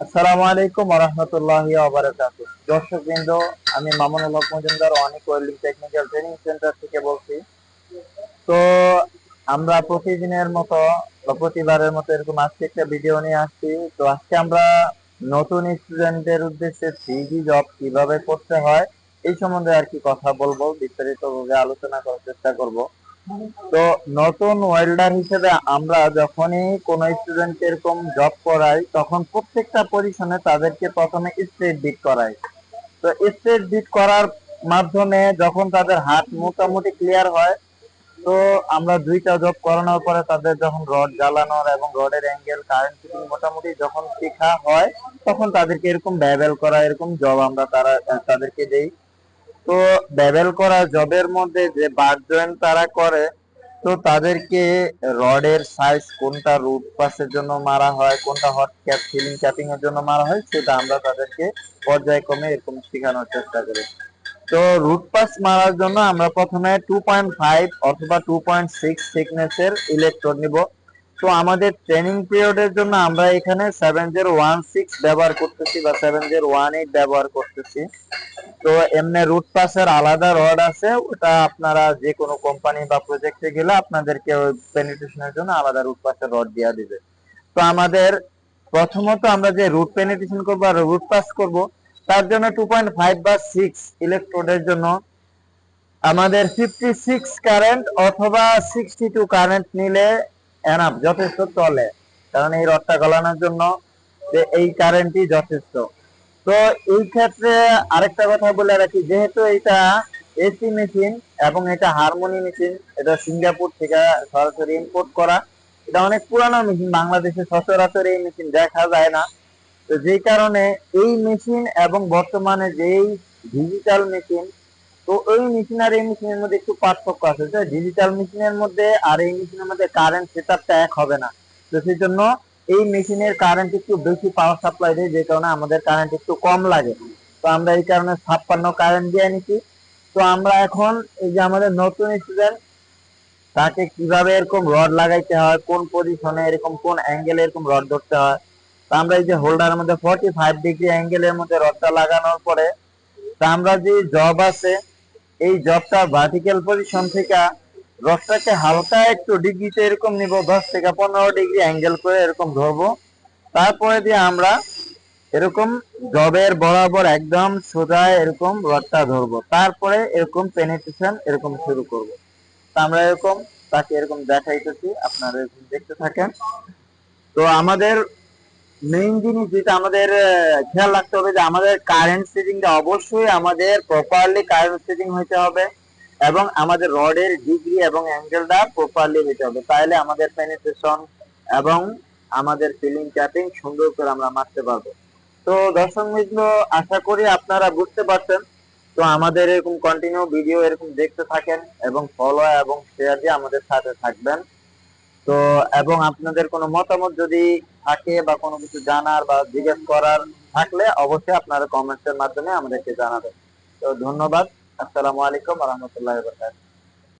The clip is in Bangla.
আসসালামু আলাইকুম রহমতুল্লাহ দর্শক বৃন্দ আমি মামুনুল মজুমদার, অনেক ওয়েল্ডিং টেকনিক্যাল ট্রেনিং সেন্টার থেকে বলছি। তো, আমরা প্রতিদিনের মতো প্রতিবারের মতো এরকম আজকে একটা ভিডিও নিয়ে আসছি। তো, আজকে আমরা নতুন স্টুডেন্টদের উদ্দেশ্যে থ্রিডি জব কীভাবে করতে হয়, এই সম্বন্ধে আর কি কথা বলব বিস্তারিত আলোচনা করার চেষ্টা করব। তো নতুন ওয়েল্ডার হিসেবে আমরা যখনই কোনো স্টুডেন্ট এরকম জব করাই, তখন প্রত্যেকটা পজিশনে তাদেরকে প্রথমে স্ট্রেট বিট করাই। তো স্ট্রেট বিট করার মাধ্যমে যখন তাদের হাত মোটামুটি ক্লিয়ার হয়, তো আমরা দুইটা জব করানোর পরে তাদের যখন রড জ্বালানোর এবং রডের অ্যাঙ্গেল কারেন্ট ফিটিং মোটামুটি যখন শেখা হয়, তখন তাদেরকে এরকম ব্যাবেল করা, এরকম জব আমরা তারা, তাদেরকে দেই। তো ব্যাবেল করা জবের মধ্যে যে বার জয়েন্ট তারা করে, তো তাদেরকে রডের সাইজ কোনটা রুট পাসের জন্য মারা হয়, কোনটা হট ক্যাপ সিলিং ক্যাপিং এর জন্য মারা হয়, সেটা আমরা তাদেরকে পর্যায়ক্রমে এরকম শেখানোর চেষ্টা করি। তো রুট পাস মারার জন্য আমরা প্রথমে টু পয়েন্ট ফাইভ অথবা টু পয়েন্ট সিক্স থিকনেসের ইলেকট্রোড নিব। তো আমাদের ট্রেনিং পিরিয়ডের জন্য আমরা এখানে সেভেন জিরো ওয়ান সিক্স ব্যবহার করতেছি বা সেভেন জিরো ওয়ান এইট ব্যবহার করতেছি। তো এমনি রুট পাসের আলাদা রড আছে, ওটা আপনারা যে কোনো কোম্পানি বা প্রজেক্টে গেলে আপনাদেরকে ওই পেনিট্রেশনের জন্য আলাদা রুট পাসের রড দেওয়া দিবে। তো আমাদের প্রথমত আমরা যে রুট পেনিট্রেশন করব আর রুট পাস করব, তার জন্য টু পয়েন্ট ফাইভ বা সিক্স ইলেকট্রোডের জন্য আমাদের ফিফটি সিক্স কারেন্ট অথবা সিক্সটি টু কারেন্ট নিলে এনাফ যথেষ্ট চলে, কারণ এই রডটা গলানোর জন্য যে এই কারেন্টই যথেষ্ট। তো এই ক্ষেত্রে আরেকটা কথা বলে রাখি, যেহেতু এটা এসি মেশিন এবং এটা হারমোনি মেশিন এটা সিঙ্গাপুর থেকে সরাসরি ইম্পোর্ট করা, এটা অনেক পুরানো মেশিন বাংলাদেশে সচরাচর এই মেশিন দেখা যায় না। তো যেই কারণে এই মেশিন এবং বর্তমানে যেই ডিজিটাল মেশিন তো এই মেশিন আর এই মেশিনের মধ্যে একটু পার্থক্য আছে। যে ডিজিটাল মেশিনের মধ্যে আর এই মেশিনের মধ্যে কারেন্ট সেটআপটা এক হবে না। তো সেই জন্য এই মেশিনের কারেন্ট একটু বেশি পাওয়ার সাপ্লাই দেয়, যে কারণে আমাদের কারেন্ট একটু কম লাগে। তো আমরা এই কারণে ছাপ্পান্ন কারেন্ট দিয়ে নিচ্ছি তো আমরা এখন এই যে আমাদের নতুন স্টুডেন্ট তাকে কীভাবে এরকম রড লাগাইতে হয়, কোন পজিশনে এরকম, কোন অ্যাঙ্গেলে এরকম রড ধরতে হয়? তো আমরা এই যে হোল্ডারের মধ্যে ফর্টি ফাইভ ডিগ্রি অ্যাঙ্গেলের মধ্যে রডটা লাগানোর পরে, তা আমরা যে জব আছে এই জবটা ভার্টিক্যাল পজিশন থেকে রডটাকে হালকা একটু ডিগ্রিতে এরকম নিব, দশ থেকে পনেরো ডিগ্রি অ্যাঙ্গেল করে এরকম ধরবো। তারপরে দিয়ে আমরা এরকম জবের বরাবর একদম সোজা এরকম রডটা ধরবো। তারপরে এরকম পেনিট্রেশন এরকম শুরু করব। তা আমরা এরকম, তাকে এরকম দেখাইতেছি, আপনারা দেখতে থাকেন। তো আমাদের মেইন জিনিস যেটা আমাদের খেয়াল রাখতে হবে যে আমাদের কারেন্ট সেটিংটা অবশ্যই আমাদের প্রপারলি কারেন্ট সেটিং হইতে হবে এবং আমাদের রডের ডিগ্রি এবং অ্যাঙ্গেলটা প্রপারলি হইতে হবে। তাহলে আমাদের পেনিট্রেশন এবং আমাদের ফিলিং ক্যাপিং সুন্দর করে আমরা মারতে পারব। তো দর্শক মিত্র, আশা করি আপনারা বুঝতে পারছেন। তো আমাদের এরকম কন্টিনিউ ভিডিও এরকম দেখতে থাকেন এবং ফলো এবং শেয়ার দিয়ে আমাদের সাথে থাকবেন। তো, এবং আপনাদের কোনো মতামত যদি থাকে বা কোনো কিছু জানার বা জিজ্ঞেস করার থাকলে অবশ্যই আপনারা কমেন্টসের মাধ্যমে আমাদেরকে জানাবেন। তো ধন্যবাদ। আসসালামু আলাইকুম রহমতুল্লাহ